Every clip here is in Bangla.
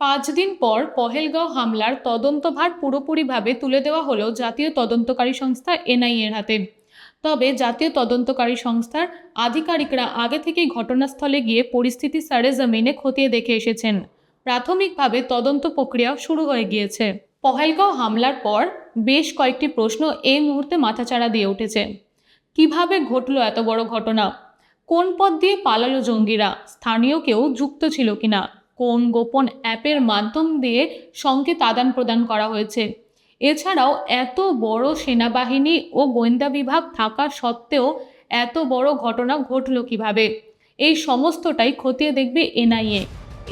পাঁচ দিন পর পহেলগাঁও হামলার তদন্তভার পুরোপুরিভাবে তুলে দেওয়া হলো জাতীয় তদন্তকারী সংস্থা এনআইএর হাতে। তবে জাতীয় তদন্তকারী সংস্থার আধিকারিকরা আগে থেকেই ঘটনাস্থলে গিয়ে পরিস্থিতি সারে জমিনে খতিয়ে দেখে এসেছেন। প্রাথমিকভাবে তদন্ত প্রক্রিয়া শুরু হয়ে গিয়েছে। পহেলগাঁও হামলার পর বেশ কয়েকটি প্রশ্ন এই মুহূর্তে মাথাচাড়া দিয়ে উঠেছে। কীভাবে ঘটলো এত বড় ঘটনা? কোন পথ দিয়ে পালালো জঙ্গিরা? স্থানীয় কেউ যুক্ত ছিল কিনা? কোন গোপন অ্যাপের মাধ্যম দিয়ে সংকেত আদান প্রদান করা হয়েছে। এছাড়াও এত বড় সেনাবাহিনী ও গোয়েন্দা বিভাগ থাকা সত্ত্বেও এত বড় ঘটনা ঘটল কীভাবে? এই সমস্তটাই খতিয়ে দেখবে এনআইএ।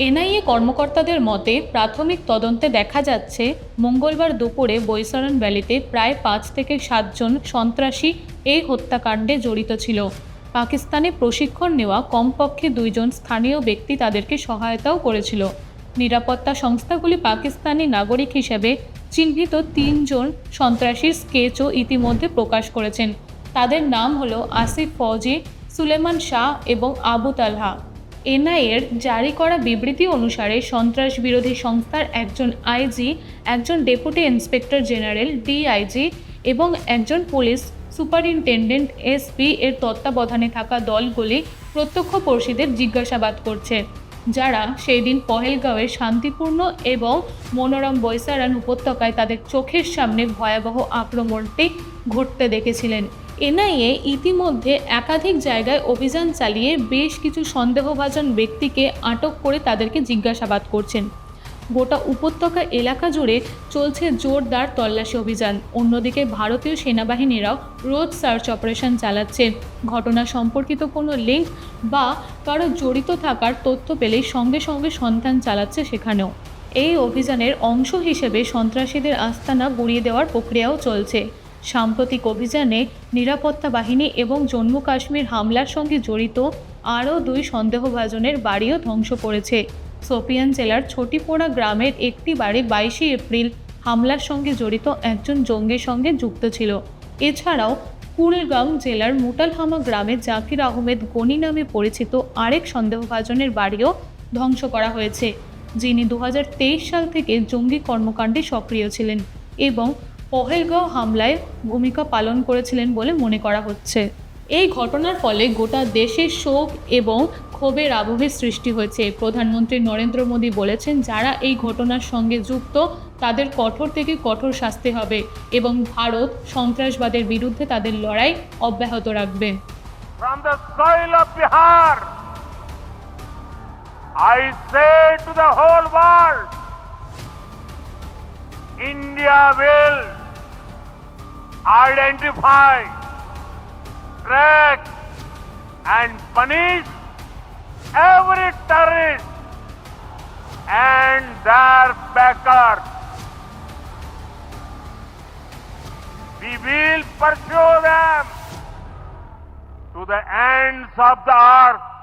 এনআইএ কর্মকর্তাদের মতে, প্রাথমিক তদন্তে দেখা যাচ্ছে, মঙ্গলবার দুপুরে বৈশারণ ভ্যালিতে প্রায় পাঁচ থেকে সাতজন সন্ত্রাসী এই হত্যাকাণ্ডে জড়িত ছিল। পাকিস্তানে প্রশিক্ষণ নেওয়া কমপক্ষে দুইজন স্থানীয় ব্যক্তি তাদেরকে সহায়তাও করেছিল। নিরাপত্তা সংস্থাগুলি পাকিস্তানি নাগরিক হিসেবে চিহ্নিত তিনজন সন্ত্রাসীর স্কেচও ইতিমধ্যে প্রকাশ করেছেন। তাদের নাম হলো আসিফ ফৌজি, সুলেমান শাহ এবং আবু তালহা। এনআইএর জারি করা বিবৃতি অনুসারে সন্ত্রাস বিরোধী সংস্থার একজন আইজি, একজন ডেপুটি ইন্সপেক্টর জেনারেল, ডিআইজি এবং একজন পুলিশ সুপারিনটেন্ডেন্ট এসপি এর তত্ত্বাবধানে থাকা দলগুলি প্রত্যক্ষদর্শীদের জিজ্ঞাসাবাদ করছে, যারা সেই দিন পহেলগাঁওয়ে শান্তিপূর্ণ এবং মনোরম বৈসারান উপত্যকায় তাদের চোখের সামনে ভয়াবহ আক্রমণটি ঘটতে দেখেছিলেন। এনআইএ ইতিমধ্যে একাধিক জায়গায় অভিযান চালিয়ে বেশ কিছু সন্দেহভাজন ব্যক্তিকে আটক করে তাদেরকে জিজ্ঞাসাবাদ করছেন। গোটা উপত্যকা এলাকা জুড়ে চলছে জোরদার তল্লাশি অভিযান। অন্যদিকে ভারতীয় সেনাবাহিনীরাও রোজ সার্চ অপারেশন চালাচ্ছে। ঘটনা সম্পর্কিত কোনো লিঙ্ক বা কারও জড়িত থাকার তথ্য পেলেই সঙ্গে সঙ্গে সন্ধান চালাচ্ছে সেখানেও। এই অভিযানের অংশ হিসেবে সন্ত্রাসীদের আস্তানা গুড়িয়ে দেওয়ার প্রক্রিয়াও চলছে। সাম্প্রতিক অভিযানে নিরাপত্তা বাহিনী এবং জম্মু কাশ্মীর হামলার সঙ্গে জড়িত আরও দুই সন্দেহভাজনের বাড়িও ধ্বংস করেছে। সোপিয়ান জেলার ছোটিপোড়া গ্রামের একটি বাড়ি বাইশে এপ্রিল হামলার সঙ্গে জড়িত একজন জঙ্গির সঙ্গে যুক্ত ছিল। এছাড়াও কুলগাম জেলার মুটালহামা গ্রামে জাকির আহমেদ গনি নামে পরিচিত আরেক সন্দেহভাজনের বাড়িও ধ্বংস করা হয়েছে, যিনি দু হাজার তেইশ সাল থেকে জঙ্গি কর্মকাণ্ডে সক্রিয় ছিলেন এবং পহেলগাঁও হামলায় ভূমিকা পালন করেছিলেন বলে মনে করা হচ্ছে। এই ঘটনার ফলে গোটা দেশে শোক এবং ক্ষোভের আবহের সৃষ্টি হয়েছে। প্রধানমন্ত্রী নরেন্দ্র মোদী বলেছেন, যারা এই ঘটনার সঙ্গে যুক্ত, তাদের কঠোর থেকে কঠোর শাস্তি হবে এবং ভারত সন্ত্রাসবাদের বিরুদ্ধে তাদের লড়াই অব্যাহত রাখবে। From the soil track and punish every terrorist and their backers. We will pursue them to the ends of the earth.